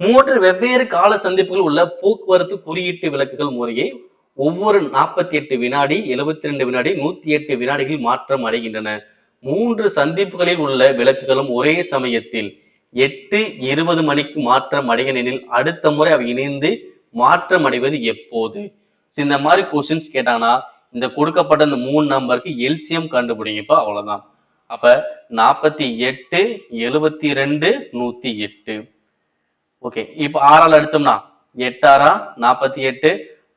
மூன்று வெவ்வேறு கால சந்திப்புகள் உள்ள போக்குவரத்து குறியீட்டு விளக்குகள் முறையை ஒவ்வொரு நாற்பத்தி எட்டு வினாடி எழுபத்தி ரெண்டு வினாடி நூத்தி எட்டு வினாடிகள் மாற்றம் அடைகின்றன. மூன்று சந்திப்புகளில் உள்ள விளக்குகளும் ஒரே சமயத்தில் எட்டு இருபது மணிக்கு மாற்றம் அடைகின்றனில் அடுத்த முறை அவை இணைந்து மாற்றம் அடைவது எப்போது? இந்த மாதிரி கொஸ்டின்ஸ் கேட்டாங்கன்னா இந்த கொடுக்கப்பட்ட இந்த மூணு நம்பருக்கு எல்சியம் கண்டுபிடிங்கப்பா அவ்வளவுதான். அப்ப நாற்பத்தி எட்டு எழுபத்தி ரெண்டு நூத்தி எட்டு. ஓகே இப்போ ஆறால் அடிச்சோம்னா எட்டாரா நாற்பத்தி எட்டு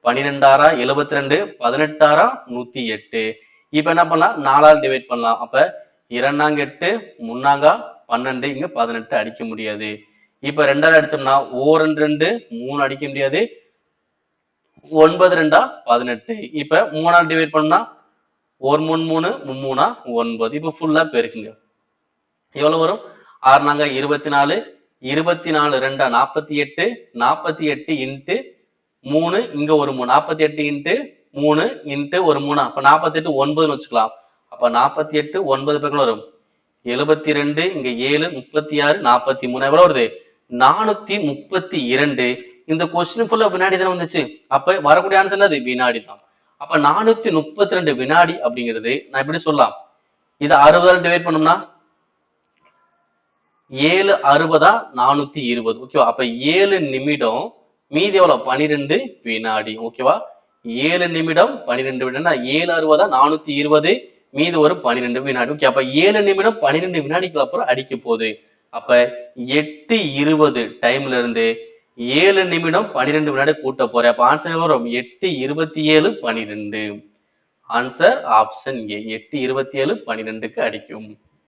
பன்னிரெண்டாரா எழுபத்தி ரெண்டு பதினெட்டாரா நூத்தி எட்டு இப்போ என்ன பண்ணலாம்? நாலால் டிவைட் பண்ணலாம். அப்ப இரண்டாங்க எட்டு முன்னாங்கா பன்னெண்டு இங்க பதினெட்டு அடிக்க முடியாது. இப்ப ரெண்டாவது அடிச்சோம்னா ஓ ரெண்டு ரெண்டு மூணு அடிக்க முடியாது. ஒன்பது ரெண்டா பதினெட்டு. இப்ப மூணால் டிவைட் பண்ணா ஒரு மூணு மூணு மூணா ஒன்பது. இப்ப ஃபுல்லா பெருக்குங்க. எவ்வளவு வரும்? ஆறு நாங்க இருபத்தி நாலு இருபத்தி நாலு ரெண்டா நாற்பத்தி எட்டு நாற்பத்தி எட்டு இன்ட்டு மூணு இங்க ஒரு மூணு. நாற்பத்தி எட்டு இன்ட்டு மூணு இன்ட்டு ஒரு மூணு. அப்ப நாற்பத்தி எட்டு ஒன்பதுன்னு வச்சுக்கலாம். அப்ப நாற்பத்தி எட்டு ஒன்பது பக்கம் வரும். எழுபத்தி ரெண்டு இங்க ஏழு முப்பத்தி ஆறு நாற்பத்தி மூணு. எவ்வளவு வருது? நானூத்தி முப்பத்தி இரண்டு. இந்த கொஸ்டின் ஃபுல்லா வினாடி தானே வந்துச்சு. அப்ப வரக்கூடிய ஆன்சர் என்னது? வினாடி தான். அப்ப நானூத்தி முப்பத்தி ரெண்டு வினாடி அப்படிங்கிறது நான் எப்படி சொல்லலாம். இதை அறுபதால் டிவைட் பண்ணோம்னா ஏழு அறுபதா நானூத்தி இருபது. ஓகேவா அப்ப ஏழு நிமிடம் மீதி எவ்வளவு? பனிரெண்டு வினாடி. ஓகேவா ஏழு நிமிடம் பனிரெண்டு வினாடி. ஏழு அறுபதா நானூத்தி இருபது மீதி ஒரு பன்னிரெண்டு வினாடி. ஓகே அப்ப ஏழு நிமிடம் பன்னிரெண்டு வினாடிக்கு அப்புறம் அடிக்க போகுது. அப்ப எட்டு இருபது டைம்ல இருந்து ஏழு நிமிடம் பனிரெண்டு வினாடி கூட்ட போறேன். அப்ப ஆன்சர் வரும்? எட்டு இருபத்தி ஏழு பன்னிரெண்டு ஆன்சர் ஆப்ஷன் ஏ எட்டு இருபத்தி ஏழு பனிரெண்டுக்கு அடிக்கும்.